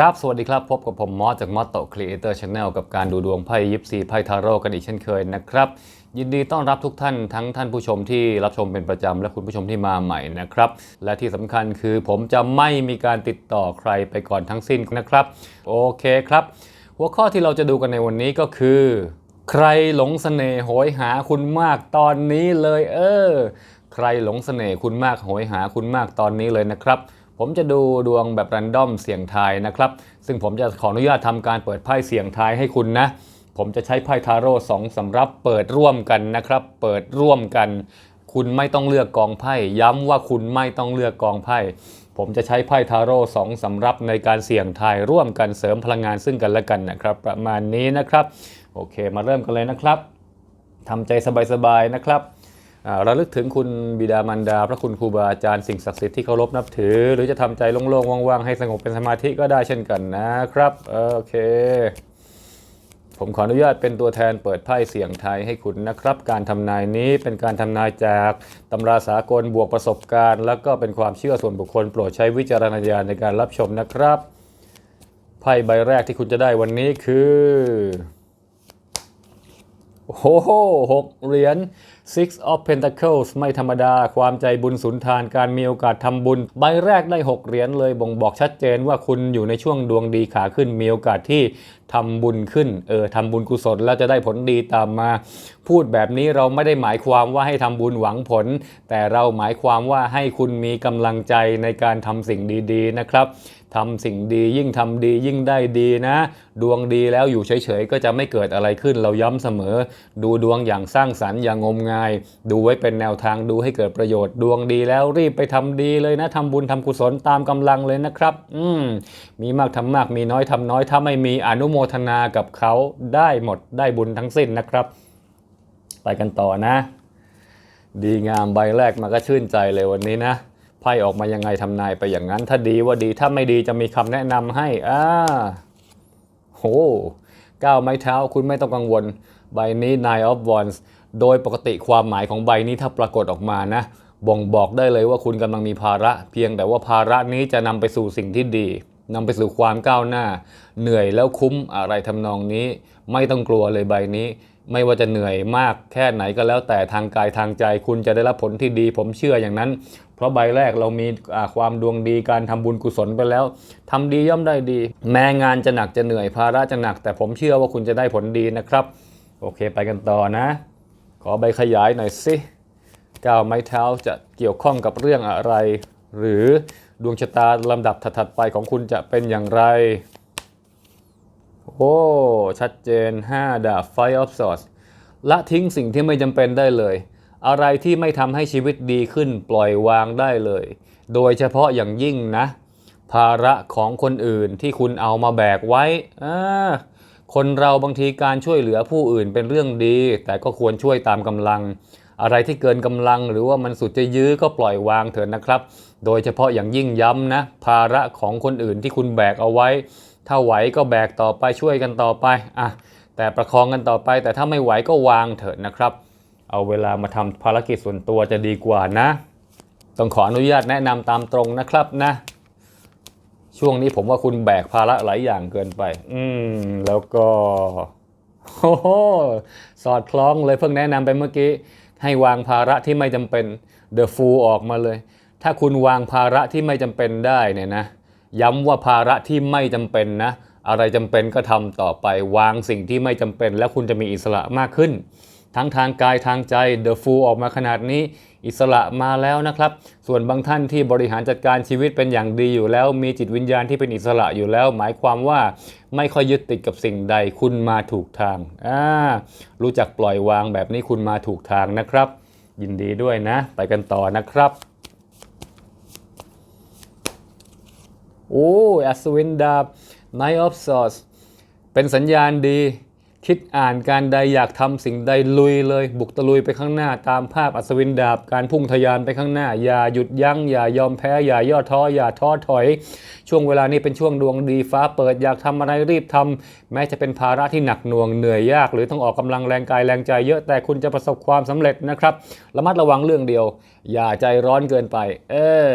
ครับ สวัสดีครับ พบกับผมมอสจากมอสโตครีเอเตอร์ชาแนลกับการดูดวงไพ่ยิปซีไพ่ทาโร่กันอีกเช่นเคยนะครับ ยินดีต้อนรับทุกท่านทั้งท่านผู้ชมที่รับชมเป็นประจำและคุณผู้ชมที่มาใหม่นะครับ และที่สำคัญคือผมจะไม่มีการติดต่อใครไปก่อนทั้งสิ้นนะครับ โอเคครับ หัวข้อที่เราจะดูกันในวันนี้ก็คือ ใครหลงเสน่ห์โหยหาคุณมากตอนนี้เลย เออ ใครหลงเสน่ห์คุณมากโหยหาคุณมากตอนนี้เลยนะครับ ผมจะดูดวงแบบรันดอมเสียงทายนะครับ ซึ่งผมจะขออนุญาตทำการเปิดไพ่เสียงทายให้คุณนะ ผมจะใช้ไพ่ทาโร่สองสำรับเปิดร่วมกันนะครับ เปิดร่วมกัน คุณไม่ต้องเลือกกองไพ่ ย้ำว่าคุณไม่ต้องเลือกกองไพ่ ผมจะใช้ไพ่ทาโร่สองสำรับในการเสี่ยงทายร่วมกันเสริมพลังงานซึ่งกันและกันนะครับ ประมาณนี้นะครับ โอเค มาเริ่มกันเลยนะครับทำใจสบายๆนะครับ ระลึกถึงคุณบิดามารดา พระคุณครูบาอาจารย์สิ่งศักดิ์สิทธิ์ที่เคารพนับถือ หรือจะทำใจโล่งๆว่างๆ ให้สงบเป็นสมาธิก็ได้เช่นกันนะครับ โอเค ผมขออนุญาตเป็นตัวแทนเปิดไพ่เสียงไทยให้คุณนะครับ การทำนายนี้เป็นการทำนายจากตำราสากลบวกประสบการณ์ แล้วก็เป็นความเชื่อส่วนบุคคลโปรดใช้วิจารณญาณในการรับชมนะครับไพ่ใบแรกที่คุณจะได้วันนี้คือโอ้โหหกเหรียญ Six of Pentacles ไม่ธรรมดา ความใจบุญสุนทานการมีโอกาสทำบุญ ใบแรกได้ 6 เหรียญเลยบ่งบอกชัดเจนว่าคุณอยู่ในช่วงดวงดีขาขึ้น มีโอกาสที่ทำบุญขึ้น เออทำบุญกุศลแล้วจะได้ผลดีตามมา พูดแบบนี้เราไม่ได้หมายความว่าให้ทำบุญหวังผล แต่เราหมายความว่าให้คุณมีกำลังใจในการทำสิ่งดี ๆ นะครับ ทำสิ่งดียิ่งทำดียิ่งได้ดีนะ ดวงดีแล้วอยู่เฉยๆ ก็จะไม่เกิดอะไรขึ้นเราย้ำเสมอ ดูดวงอย่างสร้างสรรค์อย่างงมงาย ดูไว้เป็นแนวทางดูให้เกิดประโยชน์ ดวงดีแล้วรีบไปทำดีเลยนะทำบุญทำกุศลตามกำลังเลยนะครับ อืมมีมากทำมากมีน้อยทำน้อยถ้าไม่มีอนุโมทนากับเขาได้หมดได้บุญทั้งสิ้นนะครับ ไปกันต่อนะ ดีงามใบแรกมาก็ชื่นใจเลยวันนี้นะ พ่ออกมายังไงทำนายไปอย่างนั้น ถ้าดีว่าดีถ้าไม่ดีจะมีคำแนะนำให้อ่าโหก้าวไม้เท้าคุณไม่ต้องกังวล ใบนี้ Nine of Wands โดยปกติความหมายของใบนี้ถ้าปรากฏออกมานะ บ่งบอกได้เลยว่าคุณกำลังมีภาระ เพียงแต่ว่าภาระนี้จะนำไปสู่สิ่งที่ดีนำไปสู่ความก้าวหน้า เหนื่อยแล้วคุ้มอะไรทำนองนี้ ไม่ต้องกลัวเลยใบนี้ ไม่ว่าจะเหนื่อยมากแค่ไหนก็แล้วแต่ทางกายทางใจ คุณจะได้รับผลที่ดี ผมเชื่ออย่างนั้น เพราะใบแรกเรามีความดวงดีการทำบุญกุศลไปแล้วทำดีย่อมได้ดี แม้งานจะหนักจะเหนื่อยภาระจะหนัก แต่ผมเชื่อว่าคุณจะได้ผลดีนะครับ โอเคไปกันต่อนะ ขอใบขยายหน่อยสิก้าวไม้เท้าจะเกี่ยวข้องกับเรื่องอะไร หรือดวงชะตาลำดับถัดๆไปของคุณจะเป็นอย่างไร โอ้ ชัดเจน 5 ดาบ Five of Swords ละทิ้งสิ่งที่ไม่จำเป็นได้เลย อะไรที่ไม่ทำให้ชีวิตดีขึ้นปล่อยวางได้เลย โดยเฉพาะอย่างยิ่งนะ ภาระของคนอื่นที่คุณเอามาแบกไว้ คนเราบางทีการช่วยเหลือผู้อื่นเป็นเรื่องดี แต่ก็ควรช่วยตามกำลัง อะไรที่เกินกำลังหรือว่ามันสุดจะยื้อก็ปล่อยวางเถิดนะครับ โดยเฉพาะอย่างยิ่งย้ำนะ ภาระของคนอื่นที่คุณแบกเอาไว้ ถ้าไหวก็แบกต่อไปช่วยกันต่อไปอะแต่ประคองกันต่อไป แต่ถ้าไม่ไหวก็วางเถิดนะครับ เอาเวลามาทำภารกิจส่วนตัวจะดีกว่านะ ต้องขออนุญาตแนะนำตามตรงนะครับนะ ช่วงนี้ผมว่าคุณแบกภาระหลายอย่างเกินไป อืม แล้วก็โอ้โหสอดคล้องเลยเพิ่งแนะนำไปเมื่อกี้ ให้วางภาระที่ไม่จำเป็น The Fool ออกมาเลย ถ้าคุณวางภาระที่ไม่จำเป็นได้เนี่ยนะ ย้ำว่าภาระที่ไม่จำเป็นนะ อะไรจำเป็นก็ทำต่อไป วางสิ่งที่ไม่จำเป็น แล้วคุณจะมีอิสระมากขึ้น ทั้งทางกายทางใจ The Fool ออกมาขนาดนี้ อิสระมาแล้วนะครับ ส่วนบางท่านที่บริหารจัดการชีวิตเป็นอย่างดีอยู่แล้ว มีจิตวิญญาณที่เป็นอิสระอยู่แล้ว หมายความว่าไม่ค่อยยึดติดกับสิ่งใดคุณมาถูกทางอ่ารู้จักปล่อยวางแบบนี้คุณมาถูกทางนะครับ ยินดีด้วยนะ ไปกันต่อนะครับโอ้อัศวินดาบ Knight of Swords เป็นสัญญาณดี คิดอ่านการใดอยากทำสิ่งใดลุยเลย บุกตะลุยไปข้างหน้า ตามภาพอัศวินดาบ การพุ่งทะยานไปข้างหน้า อย่าหยุดยัง้งอย่ายอมแพ้ อย่าย่อท้ออย่าท้อถอย ช่วงเวลานี้เป็นช่วงดวงดีฟ้าเปิดอยากทำอะไรรีบทำแม้จะเป็นภาระที่หนักหน่วงเหนื่อยยาก หรือต้องออกกำลังแรงกายแรงใจเยอะแต่คุณจะประสบความสำเร็จนะครับระมัดระวังเรื่องเดียว อย่าใจร้อนเกินไป เออ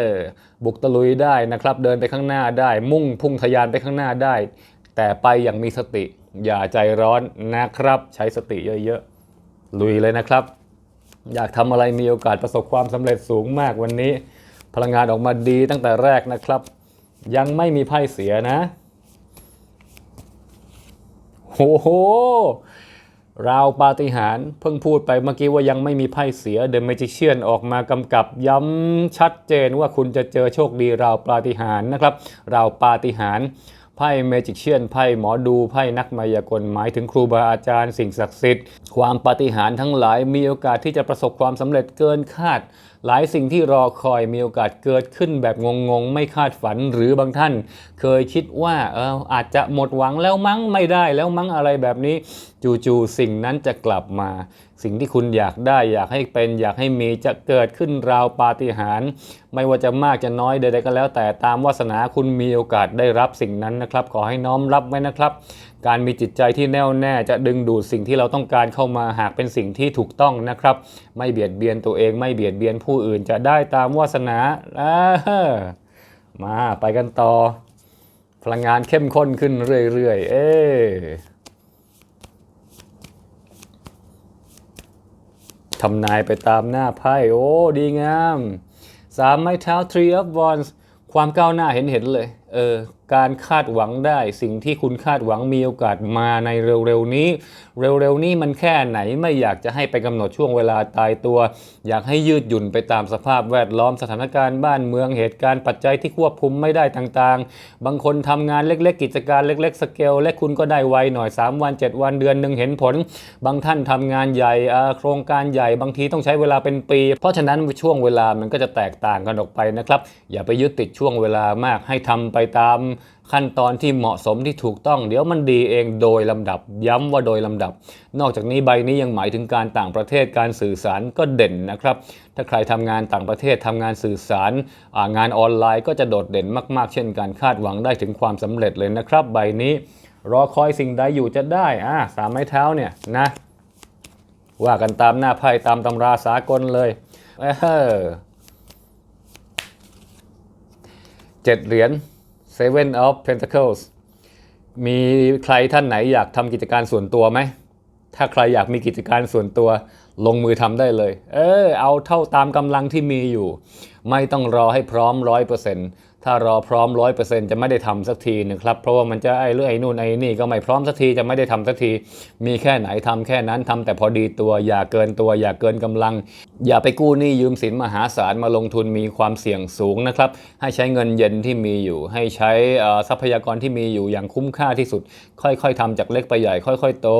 บุกตะลุยได้นะครับ เดินไปข้างหน้าได้ มุ่งพุ่งทะยานไปข้างหน้าได้ แต่ไปอย่างมีสติ อย่าใจร้อนนะครับ ใช้สติเยอะๆ ลุยเลยนะครับ อยากทำอะไรมีโอกาสประสบความสำเร็จสูงมากวันนี้ พลังงานออกมาดีตั้งแต่แรกนะครับ ยังไม่มีไพ่เสียนะโอ้โหราวปาฏิหาริย์เพิ่งพูดไปเมื่อกี้ว่ายังไม่มีไพ่เสียเด e m มจิเชียนออกมากำกับย้ำชัดเจนว่าคุณจะเจอโชคดีราวปาฏิหาริย์นะครับ ราวปาฏิหาริย์ ไพ่เมจิเชียนไพ่หมอดูไพ่นักมายากลหมายถึงครูบาอาจารย์สิ่งศักดิ์สิทธิ์ ความปาฏิหาริย์ทั้งหลายมีโอกาสที่จะประสบความสำเร็จเกินคาด หลายสิ่งที่รอคอยมีโอกาสเกิดขึ้นแบบงงๆ ไม่คาดฝันหรือบางท่าน เคยคิดว่าเอออาจจะหมดหวังแล้วมั้งไม่ได้แล้วมั้งอะไรแบบนี้ จู่ๆสิ่งนั้นจะกลับมา สิ่งที่คุณอยากได้อยากให้เป็นอยากให้มีจะเกิดขึ้นราวปาฏิหาริย์ไม่ว่าจะมากจะน้อยใดๆก็แล้ว แต่ตามวาสนาคุณมีโอกาสได้รับสิ่งนั้นนะครับ ขอให้น้อมรับไว้นะครับ การมีจิตใจที่แน่วแน่จะดึงดูดสิ่งที่เราต้องการเข้ามาหากเป็นสิ่งที่ถูกต้องนะครับ ไม่เบียดเบียนตัวเองไม่เบียดเบียนผู้อื่นจะได้ตามวาสนาอามาไปกันต่อ พลังงานเข้มข้นขึ้นเรื่อยๆ เอ๊ ทำนายไปตามหน้าไพ่ โอ้ ดีงามสามไม้เท้า three of wands ความก้าวหน้าเห็นเห็นเลย เออการคาดหวังได้สิ่งที่คุณคาดหวังมีโอกาสมาในเร็วๆนี้ เร็วๆนี้มันแค่ไหนไม่อยากจะให้ไปกำหนดช่วงเวลาตายตัว อยากให้ยืดหยุ่นไปตามสภาพแวดล้อมสถานการณ์บ้านเมืองเหตุการณ์ปัจจัยที่ควบคุมไม่ได้ต่างๆ บางคนทำงานเล็กๆ กิจการเล็ก ๆ สเกลและคุณก็ได้ไวหน่อย 3 วัน 7 วันเดือนหนึ่งเห็นผล บางท่านทำงานใหญ่โครงการใหญ่บางทีต้องใช้เวลาเป็นปี เพราะฉะนั้นช่วงเวลามันก็จะแตกต่างกันออกไปนะครับอย่าไปยึดติดช่วงเวลามากให้ทำไปตามขั้นตอนที่เหมาะสมที่ถูกต้อง เดี๋ยวมันดีเองโดยลำดับย้ำว่าโดยลำดับ นอกจากนี้ใบนี้ยังหมายถึงการต่างประเทศการสื่อสารก็เด่นนะครับ ถ้าใครทำงานต่างประเทศทำงานสื่อสารางานออนไลน์ก็จะโดดเด่นมาก ๆ เช่นกันคาดหวังได้ถึงความสำเร็จเลยนะครับ ใบนี้รอคอยสิ่งใดอยู่จะได้อ่าสามไม้เท้าเนี่ยนะว่ากันตามหน้าไพ่ตามตำราสากลเลยเออเจ็ดเหรียญ Seven of Pentacles มีใครท่านไหนอยากทำกิจการส่วนตัวไหม ถ้าใครอยากมีกิจการส่วนตัวลงมือทำได้เลย เออ เอาเท่าตามกำลังที่มีอยู่ ไม่ต้องรอให้พร้อมร้อยเปอร์เซ็นต์ ถ้ารอพร้อมร้อยเปอร์เซ็นต์จะไม่ได้ทำสักทีนะครับ เพราะว่ามันจะไอ้เรื่องไอ้นู่นไอ้นี่ก็ไม่พร้อมสักทีจะไม่ได้ทำสักที มีแค่ไหนทำแค่นั้นทำแต่พอดีตัว อย่าเกินตัว อย่าเกินกำลัง อย่าไปกู้หนี้ยืมสินมหาศาลมาลงทุนมีความเสี่ยงสูงนะครับ ให้ใช้เงินเย็นที่มีอยู่ ให้ใช้ทรัพยากรที่มีอยู่อย่างคุ้มค่าที่สุด ค่อยๆทำจากเล็กไปใหญ่ ค่อยๆโต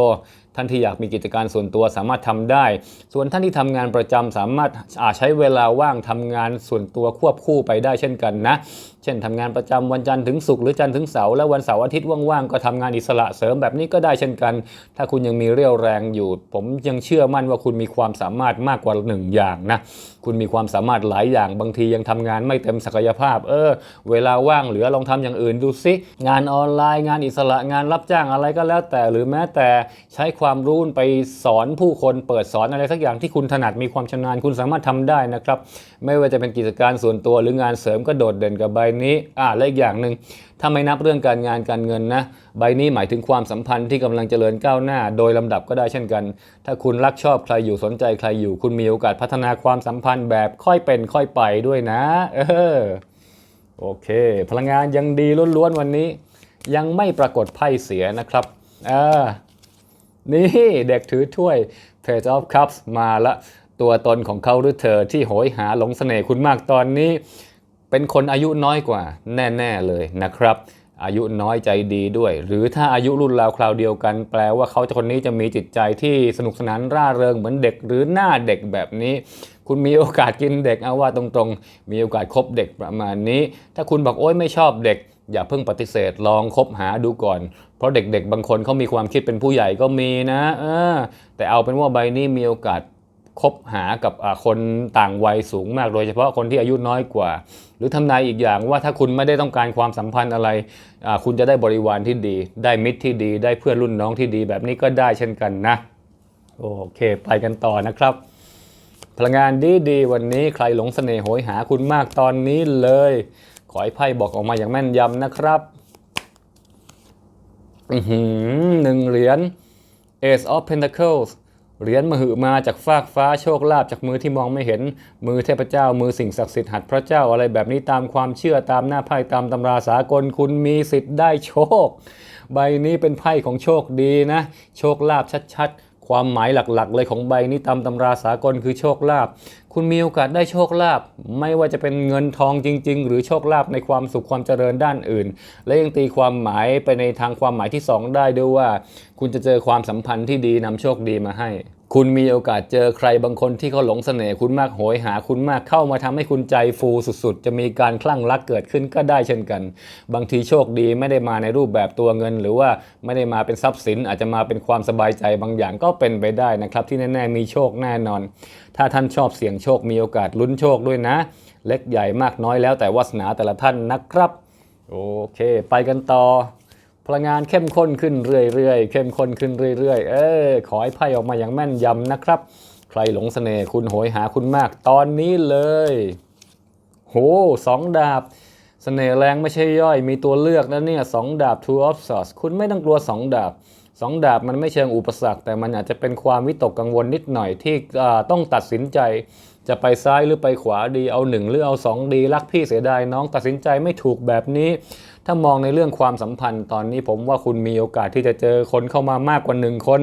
ท่านที่อยากมีกิจการส่วนตัวสามารถทำได้ ส่วนท่านที่ทำงานประจำสามารถอาใช้เวลาว่างทำงานส่วนตัวควบคู่ไปได้เช่นกันนะ เช่นทำงานประจำวันจันทร์ถึงศุกร์หรือจันทร์ถึงเสาร์และวันเสาร์อาทิตย์ว่างๆ ก็ทำงานอิสระเสริมแบบนี้ก็ได้เช่นกัน ถ้าคุณยังมีเรี่ยวแรงอยู่ ผมยังเชื่อมั่นว่าคุณมีความสามารถมากกว่าหนึ่งอย่างนะ คุณมีความสามารถหลายอย่างบางทียังทำงานไม่เต็มศักยภาพ เออ เวลาว่างเหลือลองทำอย่างอื่นดูซิ งานออนไลน์งานอิสระงานรับจ้างอะไรก็แล้วแต่หรือแม้แต่ใช้ความรู้ไปสอนผู้คนเปิดสอนอะไรสักอย่างที่คุณถนัดมีความชำนาญคุณสามารถทำได้นะครับ ไม่ว่าจะเป็นกิจการส่วนตัวหรืองานเสริมก็โดดเด่นกับใบนี้อ่าและอีกอย่างหนึ่งถ้าไม่นับเรื่องการงานการเงินนะ ใบนี้หมายถึงความสัมพันธ์ที่กำลังเจริญก้าวหน้า โดยลำดับก็ได้เช่นกัน ถ้าคุณรักชอบใครอยู่สนใจใครอยู่ คุณมีโอกาสพัฒนาความสัมพันธ์แบบค่อยเป็นค่อยไปด้วยนะ เออโอเค พลังงานยังดีล้วนๆวันนี้ ยังไม่ปรากฏไพ่เสียนะครับอ่านี่เด็กถือถ้วย Page of Cups มาละตัวตนของเขาหรือเธอที่โหยหาหลงเสน่ห์คุณมากตอนนี้ เป็นคนอายุน้อยกว่าแน่ ๆเลยนะครับ อายุน้อยใจดีด้วย หรือถ้าอายุรุ่นราวคราวเดียวกัน แปลว่าเขาคนนี้จะมีจิตใจที่สนุกสนานร่าเริงเหมือนเด็ก หรือหน้าเด็กแบบนี้ คุณมีโอกาสกินเด็กเอาว่าตรงๆ มีโอกาสคบเด็กประมาณนี้ ถ้าคุณบอกโอ๊ยไม่ชอบเด็กอย่าเพิ่งปฏิเสธลองคบหาดูก่อน เพราะเด็กๆ บางคนเขามีความคิดเป็นผู้ใหญ่ก็มีนะ เออ แต่เอาเป็นว่าใบนี้มีโอกาส คบหากับคนต่างวัยสูงมาก โดยเฉพาะคนที่อายุน้อยกว่า หรือทำนายอีกอย่างว่าถ้าคุณไม่ได้ต้องการความสัมพันธ์อะไร คุณจะได้บริวารที่ดี ได้มิตรที่ดี ได้เพื่อนรุ่นน้องที่ดี แบบนี้ก็ได้เช่นกันนะ โอเค ไปกันต่อนะครับ พลังงานดีดีๆวันนี้ใครหลงเสน่ห์โหยหาคุณมากตอนนี้เลย ขอให้ไพ่บอกออกมาอย่างแม่นยำนะครับอือหือหนึ่งเหรียญ Ace of Pentacles เหรียญมหึมาจากฟากฟ้าโชคลาภจากมือที่มองไม่เห็น มือเทพเจ้า มือสิ่งศักดิ์สิทธิ์หัดพระเจ้าอะไรแบบนี้ตามความเชื่อตามหน้าไพ่ตามตำราสากลคุณมีสิทธิ์ได้โชค ใบนี้เป็นไพ่ของโชคดีนะ โชคลาภชัดๆ ความหมายหลักๆ เลยของใบนี้ตามตำราสากลคือโชคลาภคุณมีโอกาสได้โชคลาภไม่ว่าจะเป็นเงินทองจริง ๆ หรือโชคลาภในความสุขความเจริญด้านอื่น และยังตีความหมายไปในทางความหมายที่ 2 ได้ด้วยว่า คุณจะเจอความสัมพันธ์ที่ดีนำโชคดีมาให้ คุณมีโอกาสเจอใครบางคนที่เขาหลงเสน่ห์คุณมากโหยหาคุณมากเข้ามาทำให้คุณใจฟูสุดๆ จะมีการคลั่งรักเกิดขึ้นก็ได้เช่นกัน บางทีโชคดีไม่ได้มาในรูปแบบตัวเงิน หรือว่าไม่ได้มาเป็นทรัพย์สิน อาจจะมาเป็นความสบายใจบางอย่างก็เป็นไปได้นะครับ ที่แน่ๆมีโชคแน่นอน ถ้าท่านชอบเสี่ยงโชคมีโอกาสลุ้นโชคด้วยนะ เล็กใหญ่มากน้อยแล้วแต่วาสนาแต่ละท่านนะครับ โอเค ไปกันต่อ พลังงานเข้มข้นขึ้นเรื่อยๆ เข้มข้นขึ้นเรื่อยๆ เออขอให้ไพ่ออกมาอย่างแม่นยำนะครับ ใครหลงเสน่ห์คุณโหยหาคุณมากตอนนี้เลย โหสองดาบเสน่ห์แรงไม่ใช่ย่อย มีตัวเลือกนะเนี่ยสองดาบ two of swords คุณไม่ต้องกลัวสองดาบสองดาบมันไม่เชิงอุปสรรค แต่มันอาจจะเป็นความวิตกกังวลนิดหน่อยที่ต้องตัดสินใจ จะไปซ้ายหรือไปขวาดีเอาหนึ่งหรือเอาสองดีรักพี่เสียดายน้องตัดสินใจไม่ถูกแบบนี้ ถ้ามองในเรื่องความสัมพันธ์ตอนนี้ผมว่าคุณมีโอกาสที่จะเจอคนเข้ามามากกว่าหนึ่งคน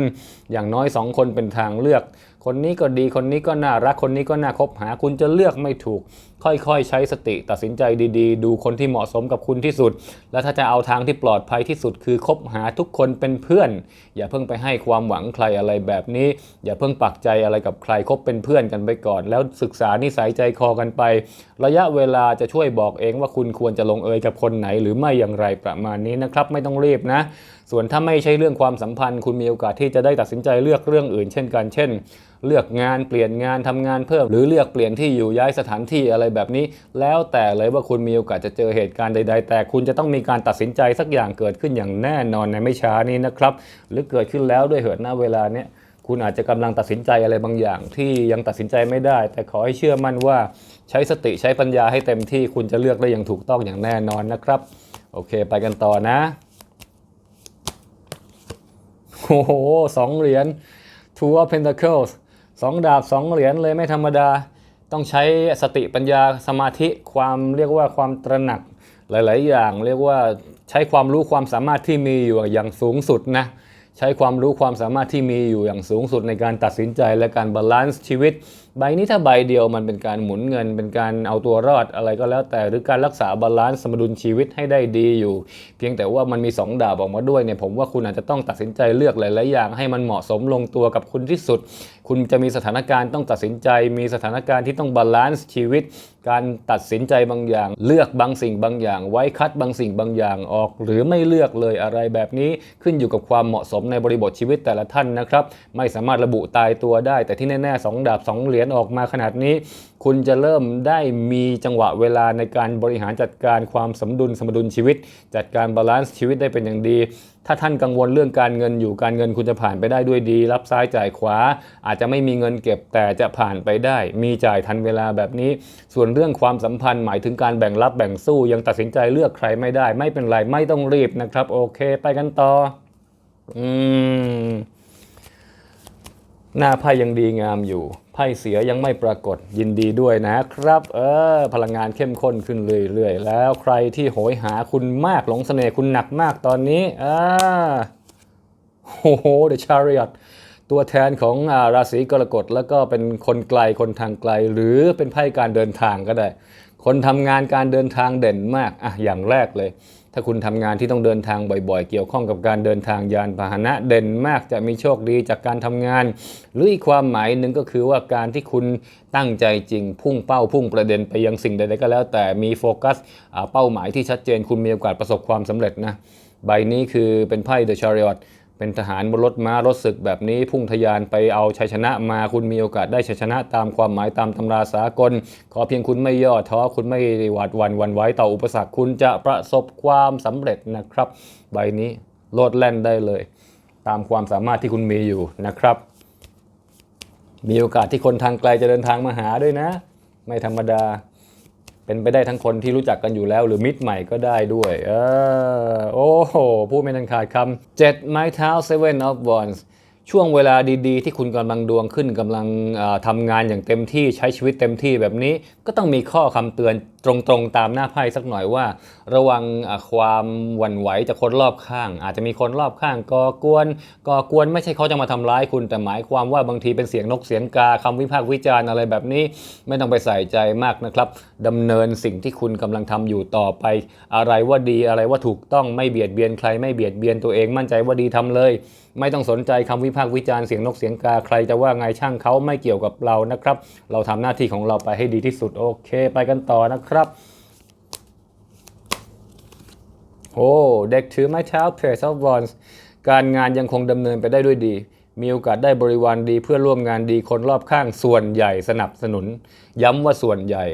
อย่างน้อยสองคนเป็นทางเลือก คนนี้ก็ดีคนนี้ก็น่ารักคนนี้ก็น่าคบหา คุณจะเลือกไม่ถูก ค่อยๆ ใช้สติตัดสินใจดีๆ ดูคนที่เหมาะสมกับคุณที่สุด และถ้าจะเอาทางที่ปลอดภัยที่สุด คือคบหาทุกคนเป็นเพื่อน อย่าเพิ่งไปให้ความหวังใครอะไรแบบนี้ อย่าเพิ่งปักใจอะไรกับใครคบเป็นเพื่อนกันไปก่อน แล้วศึกษานิสัยใจคอกันไป ระยะเวลาจะช่วยบอกเองว่าคุณควรจะลงเอยกับคนไหน หรือไม่อย่างไรประมาณนี้นะครับ ไม่ต้องรีบนะ ส่วนถ้าไม่ใช่เรื่องความสัมพันธ์ คุณมีโอกาสที่จะได้ตัดสินใจเลือกเรื่องอื่น เช่นกันเช่น เลือกงานเปลี่ยนงานทำงานเพิ่ม หรือเลือกเปลี่ยนที่อยู่ย้ายสถานที่อะไรแบบนี้ แล้วแต่เลยว่าคุณมีโอกาสจะเจอเหตุการณ์ใด ๆ แต่คุณจะต้องมีการตัดสินใจสักอย่างเกิดขึ้นอย่างแน่นอนในไม่ช้านี้นะครับ หรือเกิดขึ้นแล้วด้วยเหตุหน้าเวลาเนี้ยคุณอาจจะกำลังตัดสินใจอะไรบางอย่าง ที่ยังตัดสินใจไม่ได้ แต่ขอให้เชื่อมั่นว่า ใช้สติใช้ปัญญาให้เต็มที่คุณจะเลือกได้อย่างถูกต้องอย่างแน่นอนนะครับ โอเค ไปกันต่อนะ โอ้โหสองเหรียญ Two of Pentacles สองดาบสองเหรียญเลยไม่ธรรมดา ต้องใช้สติปัญญาสมาธิความเรียกว่าความตระหนักหลาย ๆ อย่าง เรียกว่าใช้ความรู้ความสามารถที่มีอยู่อย่างสูงสุดนะใช้ความรู้ความสามารถที่มีอยู่อย่างสูงสุดในการตัดสินใจและการบาลานซ์ชีวิต ใบนี้ถ้าใบเดียวมันเป็นการหมุนเงิน เป็นการเอาตัวรอดอะไรก็แล้วแต่หรือการรักษาบาลานซ์สมดุลชีวิตให้ได้ดีอยู่ เพียงแต่ว่ามันมี 2 ดาบออกมาด้วยเนี่ยผมว่าคุณอาจจะต้องตัดสินใจเลือกหลายๆอย่างให้มันเหมาะสมลงตัวกับคุณที่สุด คุณจะมีสถานการณ์ต้องตัดสินใจ มีสถานการณ์ที่ต้องบาลานซ์ชีวิต การตัดสินใจบางอย่าง เลือกบางสิ่งบางอย่าง ไว้คัดบางสิ่งบางอย่างออก หรือไม่เลือกเลยอะไรแบบนี้ขึ้นอยู่กับความเหมาะสมในบริบทชีวิตแต่ละท่านนะครับไม่สามารถระบุตายตัวได้ แต่ที่แน่ๆสองดาบสองเหรียญออกมาขนาดนี้ คุณจะเริ่มได้มีจังหวะเวลาในการบริหารจัดการความสมดุลสมดุลชีวิต จัดการบาลานซ์ชีวิตได้เป็นอย่างดี ถ้าท่านกังวลเรื่องการเงินอยู่การเงินคุณจะผ่านไปได้ด้วยดี รับซ้ายจ่ายขวา อาจจะไม่มีเงินเก็บแต่จะผ่านไปได้ มีจ่ายทันเวลาแบบนี้ ส่วนเรื่องความสัมพันธ์หมายถึงการแบ่งรับแบ่งสู้ยังตัดสินใจเลือกใครไม่ได้ ไม่เป็นไรไม่ต้องรีบนะครับ โอเค ไปกันต่ออืม หน้าไพ่ยังดีงามอยู่ ไพ่เสียยังไม่ปรากฏยินดีด้วยนะครับ เออ พลังงานเข้มข้นขึ้นเรื่อยๆ แล้วใครที่โหยหาคุณมากหลงเสน่ห์คุณหนักมากตอนนี้อ่าโอ้โห The Chariot ตัวแทนของอาราศีกรกฎแล้วก็เป็นคนไกลคนทางไกล หรือเป็นไพ่การเดินทางก็ได้ คนทำงานการเดินทางเด่นมากอะอย่างแรกเลย ถ้าคุณทำงานที่ต้องเดินทางบ่อยๆ เกี่ยวข้องกับการเดินทางยานพาหนะเด่นมากจะมีโชคดีจากการทำงาน หรืออีกความหมายหนึ่งก็คือว่าการที่คุณตั้งใจจริง พุ่งเป้าพุ่งประเด็นไปยังสิ่งใดๆก็แล้ว แต่มีโฟกัสเป้าหมายที่ชัดเจน คุณมีโอกาสประสบความสำเร็จนะใบนี้คือเป็นไพ่เดอะชาริออต เป็นทหารบนรถม้ารถศึกแบบนี้พุ่งทะยานไปเอาชัยชนะมาคุณมีโอกาสได้ชัยชนะตามความหมายตามตำราสากล ขอเพียงคุณไม่ย่อท้อคุณไม่หวาดวันวันไหวต่ออุปสรรคคุณจะประสบความสำเร็จนะครับ ใบนี้โลดแล่นได้เลย ตามความสามารถที่คุณมีอยู่นะครับ มีโอกาสที่คนทางไกลจะเดินทางมาหาด้วยนะ ไม่ธรรมดา เป็นไปได้ทั้งคนที่รู้จักกันอยู่แล้ว หรือมิตรใหม่ก็ได้ด้วยเออโอ้โหพูดไม่ทันขาดคำเจ็ดไม้เท้า seven of wands ช่วงเวลาดีๆ ที่คุณกำลังดวงขึ้นกำลังทำงานอย่างเต็มที่ใช้ชีวิตเต็มที่แบบนี้ ก็ต้องมีข้อคำเตือนตรงๆตามหน้าไพ่สักหน่อยว่า ระวังความหวั่นไหวจากคนรอบข้าง อาจจะมีคนรอบข้างก่อกวนก่อกวนไม่ใช่เขาจะมาทำร้ายคุณแต่หมายความว่าบางทีเป็นเสียงนกเสียงกาคำวิพากษ์วิจารณ์อะไรแบบนี้ ไม่ต้องไปใส่ใจมากนะครับดำเนินสิ่งที่คุณกำลังทำอยู่ต่อไป อะไรว่าดีอะไรว่าถูกต้องไม่เบียดเบียนใครไม่เบียดเบียนตัวเองมั่นใจว่าดีทำเลย ไม่ต้องสนใจคำวิพากษ์วิจารณ์เสียงนกเสียงกาใครจะว่าไงช่างเขาไม่เกี่ยวกับเรานะครับ เราทำหน้าที่ของเราไปให้ดีที่สุดโอเค ไปกันต่อนะครับโอ้ เด็กถือไม้เท้า Page of Wands การงานยังคงดำเนินไปได้ด้วยดี มีโอกาสได้บริวารดีเพื่อร่วมงานดีคนรอบข้างส่วนใหญ่สนับสนุน ย้ำว่าส่วนใหญ่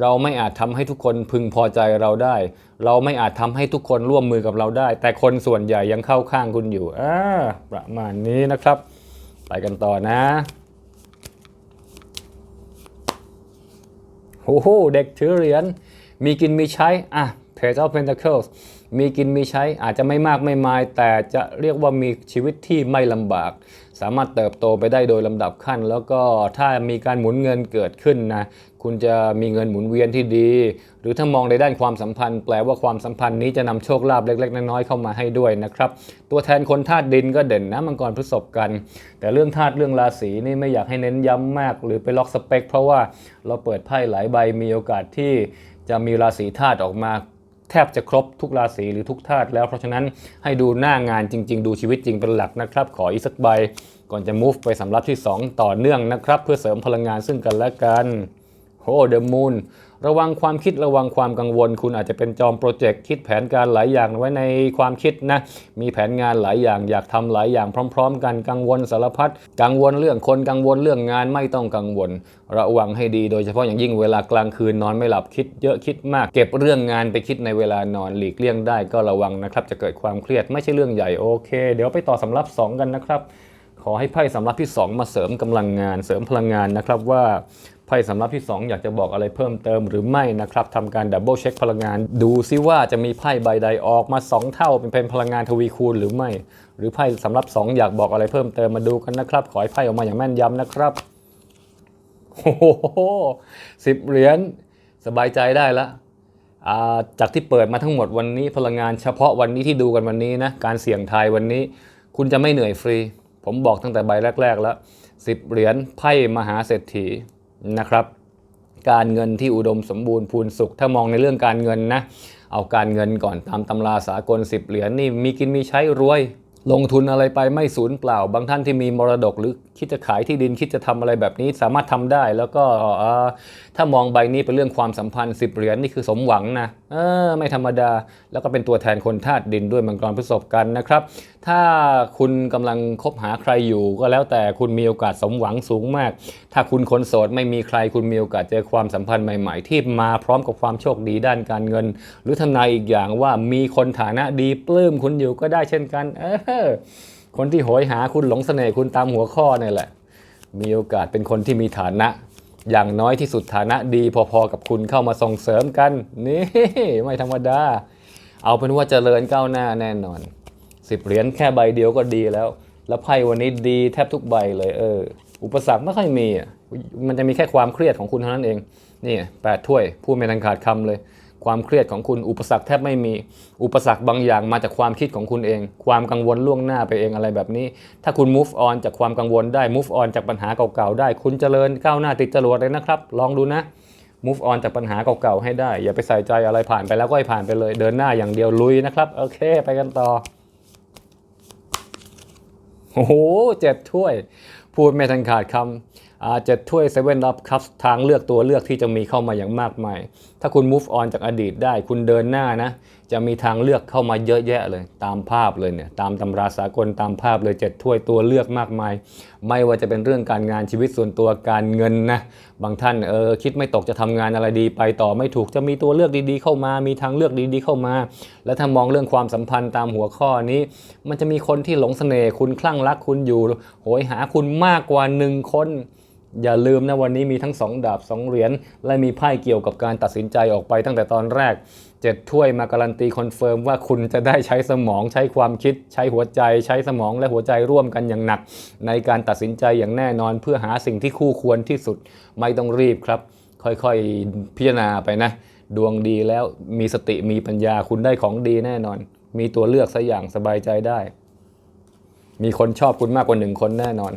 เราไม่อาจทำให้ทุกคนพึงพอใจเราได้ เราไม่อาจทำให้ทุกคนร่วมมือกับเราได้ แต่คนส่วนใหญ่ยังเข้าข้างคุณอยู่อ่าประมาณนี้นะครับ ไปกันต่อนะ โอ้โหเด็กถือเหรียญมีกินมีใช้อะ Page of Pentacles มีกินมีใช้อาจจะไม่มากไม่มาย แต่จะเรียกว่ามีชีวิตที่ไม่ลำบาก สามารถเติบโตไปได้โดยลำดับขั้น แล้วก็ถ้ามีการหมุนเงินเกิดขึ้นนะคุณจะมีเงินหมุนเวียนที่ดี หรือถ้ามองในด้านความสัมพันธ์ แปลว่าความสัมพันธ์นี้จะนำโชคลาภเล็ก ๆ น้อยๆเข้ามาให้ด้วยนะครับ ตัวแทนคนธาตุดินก็เด่นนะมังกรพฤษภกัน แต่เรื่องธาตุเรื่องราศีนี่ไม่อยากให้เน้นย้ำมาก หรือไปล็อกสเปค เพราะว่าเราเปิดไพ่หลายใบมีโอกาสที่จะมีราศีธาตุออกมา แทบจะครบทุกราศีหรือทุกธาตุแล้วเพราะฉะนั้นให้ดูหน้างานจริง ๆ ดูชีวิตจริงเป็นหลักนะครับ ขออีกสักใบ ก่อนจะ move ไปสำรับที่ 2 ต่อเนื่องนะครับ เพื่อเสริมพลังงานซึ่งกันและกัน โอ้เดอะมูนระวังความคิดระวังความกังวล คุณอาจจะเป็นจอมโปรเจกต์คิดแผนการหลายอย่างไว้ในความคิดนะ มีแผนงานหลายอย่างอยากทำหลายอย่างพร้อม ๆ กันกังวลสารพัดกังวลเรื่องคนกังวลเรื่องงานไม่ต้องกังวล ระวังให้ดีโดยเฉพาะอย่างยิ่งเวลากลางคืนนอนไม่หลับคิดเยอะคิดมาก เก็บเรื่องงานไปคิดในเวลานอนหลีกเลี่ยงได้ก็ระวังนะครับจะเกิดความเครียดไม่ใช่เรื่องใหญ่โอเค เดี๋ยวไปต่อสำรับสองกันนะครับขอให้ไพ่สำรับที่ 2 มาเสริมกำลังงานเสริมพลังงานนะครับว่า ไพ่สำรับที่ 2 อยากจะบอกอะไรเพิ่มเติมหรือไม่นะครับทำการดับเบิลเช็คพลังงาน ดูซิว่าจะมีไพ่ใบใดออกมา 2 เท่าเป็นเป็นพลังงานทวีคูณหรือไม่ หรือไพ่สำรับ2อยากบอกอะไรเพิ่มเติมมาดูกันนะครับ ขอให้ไพ่ออกมาอย่างแม่นยำนะครับโอ้โหสิบเหรียญสบายใจได้ละาจากที่เปิดมาทั้งหมดวันนี้พลังงานเฉพาะวันนี้ที่ดูกันวันนี้นะการเสี่ยงทายวันนี้ คุณจะไม่เหนื่อยฟรี ผมบอกตั้งแต่ใบแรก ๆ แล้วสิบเหรียญไพ่มหาเศรษฐี นะครับ การเงินที่อุดมสมบูรณ์พูนสุข ถ้ามองในเรื่องการเงินนะ เอาการเงินก่อนตามตำราสากลสิบเหรียญนี่มีกินมีใช้รวย ลงทุนอะไรไปไม่สูญเปล่า บางท่านที่มีมรดกหรือ คิดจะขายที่ดินคิดจะทำอะไรแบบนี้สามารถทำได้ แล้วก็ถ้ามองใบนี้เป็นเรื่องความสัมพันธ์สิบเหรียญนี่คือสมหวังนะเออไม่ธรรมดา แล้วก็เป็นตัวแทนคนธาตุดินด้วยมังกรพฤษภกันนะครับ ถ้าคุณกำลังคบหาใครอยู่ก็แล้วแต่คุณมีโอกาสสมหวังสูงมาก ถ้าคุณคนโสดไม่มีใครคุณมีโอกาสเจอความสัมพันธ์ใหม่ๆ ที่มาพร้อมกับความโชคดีด้านการเงิน หรือทำนายอีกอย่างว่ามีคนฐานะดีปลื้มคุณอยู่ก็ได้เช่นกัน เออ คนที่โหยหาคุณหลงเสน่ห์คุณตามหัวข้อเนี่ยแหละ มีโอกาสเป็นคนที่มีฐานะ อย่างน้อยที่สุดฐานะดีพอๆกับคุณเข้ามาส่งเสริมกัน นี่ไม่ธรรมดา เอาเป็นว่าเจริญก้าวหน้าแน่นอนสิบเหรียญแค่ใบเดียวก็ดีแล้ว แล้วไพ่วันนี้ดีแทบทุกใบเลยเออ อุปสรรคไม่ค่อยมีอะมันจะมีแค่ความเครียดของคุณเท่านั้นเอง นี่แปดถ้วยพูดไม่ทันขาดคำเลย ความเครียดของคุณอุปสรรคแทบไม่มี อุปสรรคบางอย่างมาจากความคิดของคุณเอง ความกังวลล่วงหน้าไปเองอะไรแบบนี้ ถ้าคุณ move on จากความกังวลได้ move on จากปัญหาเก่าๆได้ คุณเจริญก้าวหน้าติดจรวดเลยนะครับ ลองดูนะ move on จากปัญหาเก่าๆให้ได้ อย่าไปใส่ใจอะไรผ่านไปแล้วก็ให้ผ่านไปเลย เดินหน้าอย่างเดียวลุยนะครับ โอเค ไปกันต่อ โอ้โหเจ็ดถ้วย พูดไม่ทันขาดคำ อาเจ็ดถ้วยเซเว่นรับครับทางเลือกตัวเลือกที่จะมีเข้ามาอย่างมากมาย ถ้าคุณ move on จากอดีตได้ คุณเดินหน้านะ จะมีทางเลือกเข้ามาเยอะแยะเลย ตามภาพเลยเนี่ย ตามตำราสากลตามภาพเลยเจ็ดถ้วยตัวเลือกมากมาย ไม่ว่าจะเป็นเรื่องการงานชีวิตส่วนตัวการเงินนะ บางท่านเออคิดไม่ตกจะทำงานอะไรดี ไปต่อไม่ถูกจะมีตัวเลือกดีๆ เข้ามา มีทางเลือกดีๆเข้ามา และถ้ามองเรื่องความสัมพันธ์ตามหัวข้อนี้ มันจะมีคนที่หลงเสน่ห์คุณคลั่งรักคุณอยู่โหยหาคุณมากกว่าหนึ่งคน อย่าลืมนะวันนี้มีทั้งสองดาบสองเหรียญและมีไพ่เกี่ยวกับการตัดสินใจออกไปตั้งแต่ตอนแรกเจ็ดถ้วยมาการันตีคอนเฟิร์มว่าคุณจะได้ใช้สมองใช้ความคิด ใช้หัวใจ ใช้สมองและหัวใจร่วมกันอย่างหนัก ในการตัดสินใจอย่างแน่นอนเพื่อหาสิ่งที่คู่ควรที่สุดไม่ต้องรีบครับ ค่อยๆพิจารณาไปนะ ดวงดีแล้วมีสติมีปัญญาคุณได้ของดีแน่นอน มีตัวเลือกสักอย่างสบายใจได้ มีคนชอบคุณมากกว่าหนึ่งคนแน่นอน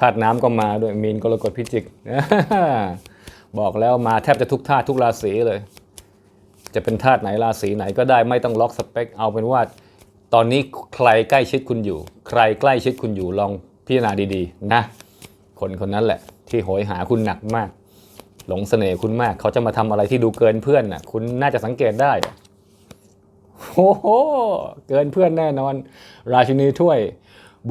ธาตุน้ำก็มาด้วยมีนกรกฎพิจิก บอกแล้วมาแทบจะทุกธาตุทุกราศีเลย จะเป็นธาตุไหนราศีไหนก็ได้ไม่ต้องล็อกสเปค เอาเป็นว่า ตอนนี้ใครใกล้ชิดคุณอยู่ ใครใกล้ชิดคุณอยู่ลองพิจารณาดีๆ นะ คนคนนั้นแหละ ที่โหยหาคุณหนักมาก หลงเสน่ห์คุณมาก เขาจะมาทำอะไรที่ดูเกินเพื่อนน่ะ คุณน่าจะสังเกตได้โอ้โหเกินเพื่อนแน่นอน ราชินีถ้วย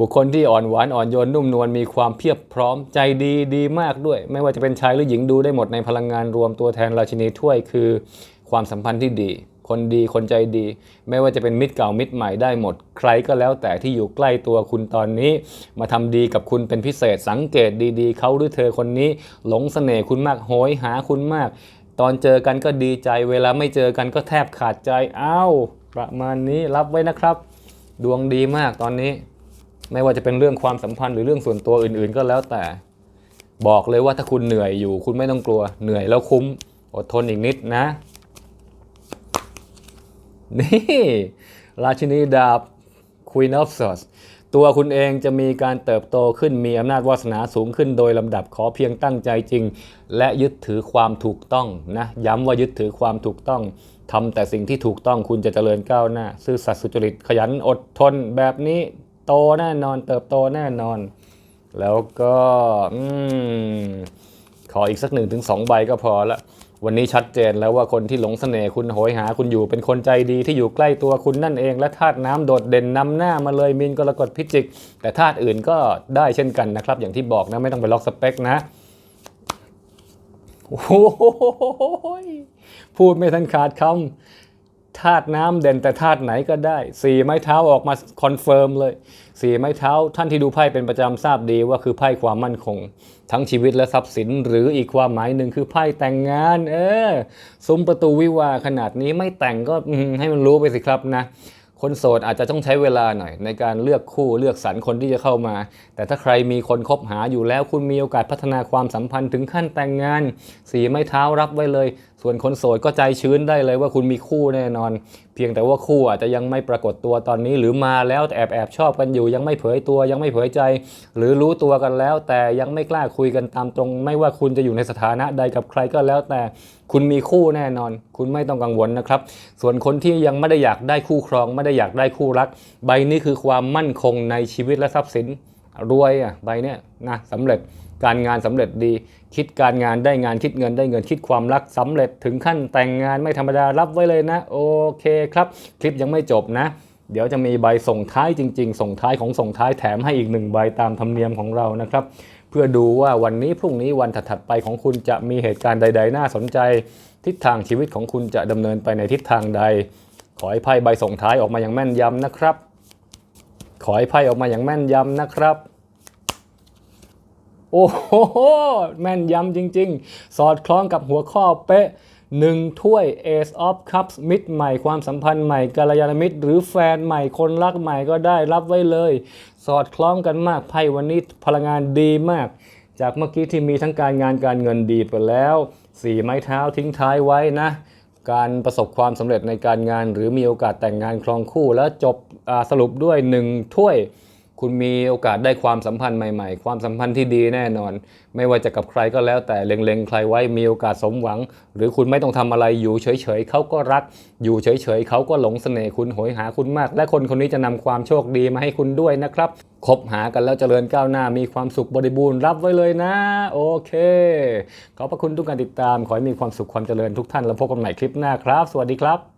บุคคลที่อ่อนหวานอ่อนโยนนุ่มนวลมีความเพียบพร้อมใจดีดีมากด้วย ไม่ว่าจะเป็นชายหรือหญิงดูได้หมดในพลังงานรวมตัวแทนราชินีถ้วยคือ ความสัมพันธ์ที่ดี คนดีคนใจดี ไม่ว่าจะเป็นมิตรเก่ามิตรใหม่ได้หมด ใครก็แล้วแต่ที่อยู่ใกล้ตัวคุณตอนนี้ มาทำดีกับคุณเป็นพิเศษสังเกตดีๆเขาหรือเธอคนนี้ หลงเสน่ห์คุณมากโหยหาคุณมาก ตอนเจอกันก็ดีใจ เวลาไม่เจอกันก็แทบขาดใจอ้าวประมาณนี้รับไว้นะครับ ดวงดีมากตอนนี้ ไม่ว่าจะเป็นเรื่องความสัมพันธ์หรือเรื่องส่วนตัวอื่นๆ ก็แล้วแต่ บอกเลยว่าถ้าคุณเหนื่อยอยู่ คุณไม่ต้องกลัวเหนื่อยแล้วคุ้มอดทนอีกนิดนะ นี่ ราชินีดาบ Queen of Swords ตัวคุณเองจะมีการเติบโตขึ้นมีอำนาจวาสนาสูงขึ้นโดยลำดับขอเพียงตั้งใจจริง และยึดถือความถูกต้องนะย้ำว่ายึดถือความถูกต้องทำแต่สิ่งที่ถูกต้องคุณจะเจริญก้าวหน้า ซื่อสัตย์สุจริตขยันอดทนแบบนี้ โตแน่นอน เติบโตแน่นอน แล้วก็อขออีกสักหนึ่งถึงสองใบก็พอละวันนี้ชัดเจนแล้วว่าคนที่หลงเสน่ห์คุณโหยหาคุณอยู่เป็นคนใจดีที่อยู่ใกล้ตัวคุณนั่นเอง และธาตุน้ำโดดเด่นนำหน้ามาเลยมินกรกฎพิจิก แต่ธาตุอื่นก็ได้เช่นกันนะครับ อย่างที่บอกนะไม่ต้องไปล็อกสเปคนะโอ้โหพูดไม่ทันขาดคำ ธาตุน้ำเด่นแต่ธาตุไหนก็ได้สี่ไม้เท้าออกมาคอนเฟิร์มเลยสี่ไม้เท้าท่านที่ดูไพ่เป็นประจำทราบดีว่าคือไพ่ความมั่นคง ทั้งชีวิตและทรัพย์สิน หรืออีกความหมายหนึ่งคือไพ่แต่งงาน เออซุ้มประตูวิวาขนาดนี้ไม่แต่งก็ให้มันรู้ไปสิครับนะคนโสดอาจจะต้องใช้เวลาหน่อย ในการเลือกคู่เลือกสรรคนที่จะเข้ามา แต่ถ้าใครมีคนคบหาอยู่แล้วคุณมีโอกาสพัฒนาความสัมพันธ์ถึงขั้นแต่งงาน สีไม้เท้ารับไว้เลยส่วนคนโสดก็ใจชื้นได้เลยว่าคุณมีคู่แน่นอน เพียงแต่ว่าคู่อาจจะยังไม่ปรากฏตัวตอนนี้ หรือมาแล้วแต่แอบแอบชอบกันอยู่ ยังไม่เผยตัว ยังไม่เผยใจ หรือรู้ตัวกันแล้ว แต่ยังไม่กล้าคุยกันตามตรง ไม่ว่าคุณจะอยู่ในสถานะใดกับใครก็แล้วแต่คุณมีคู่แน่นอน คุณไม่ต้องกังวลนะครับ ส่วนคนที่ยังไม่ได้อยากได้คู่ครอง ไม่ได้อยากได้คู่รัก ใบนี้คือความมั่นคงในชีวิตและทรัพย์สิน รวยอะใบเนี้ยนะสำเร็จการงานสำเร็จดี คิดการงานได้งานคิดเงินได้เงินคิดความรักสำเร็จถึงขั้นแต่งงานไม่ธรรมดารับไว้เลยนะ โอเคครับ คลิปยังไม่จบนะ เดี๋ยวจะมีใบส่งท้ายจริง ๆ ส่งท้ายของส่งท้ายแถมให้อีกหนึ่งใบตามธรรมเนียมของเรานะครับ เพื่อดูว่าวันนี้พรุ่งนี้วันถัดๆไปของคุณจะมีเหตุการณ์ใด ๆ น่าสนใจ ทิศทางชีวิตของคุณจะดำเนินไปในทิศทางใด ขอให้ไพ่ใบส่งท้ายออกมาอย่างแม่นยำนะครับ ขอให้ไพ่ออกมาอย่างแม่นยำนะครับ โอ้โห แม่นยำจริง ๆ สอดคล้องกับหัวข้อเป๊ะหนึ่งถ้วย Ace of Cups มิตรใหม่ความสัมพันธ์ใหม่กัลยาณมิตร หรือแฟนใหม่คนรักใหม่ก็ได้รับไว้เลย สอดคล้องกันมากไพ่วันนี้พลังงานดีมาก จากเมื่อกี้ที่มีทั้งการงานการเงินดีไปแล้ว สี่ไม้เท้าทิ้งท้ายไว้นะ การประสบความสำเร็จในการงาน หรือมีโอกาสแต่งงานครองคู่ แล้วจบสรุปด้วยหนึ่งถ้วย คุณมีโอกาสได้ความสัมพันธ์ใหม่ๆ ความสัมพันธ์ที่ดีแน่นอน ไม่ว่าจะกับใครก็แล้วแต่เล็งๆ ใครไว้มีโอกาสสมหวัง หรือคุณไม่ต้องทำอะไรอยู่เฉยๆเขาก็รัก อยู่เฉยๆเขาก็หลงเสน่ห์คุณโหยหาคุณมาก และคนคนนี้จะนำความโชคดีมาให้คุณด้วยนะครับคบหากันแล้วเจริญก้าวหน้ามีความสุขบริบูรณ์รับไว้เลยนะ โอเค ขอบพระคุณทุกการติดตาม ขอให้มีความสุขความเจริญทุกท่านแล้วพบกันใหม่คลิปหน้าครับ สวัสดีครับ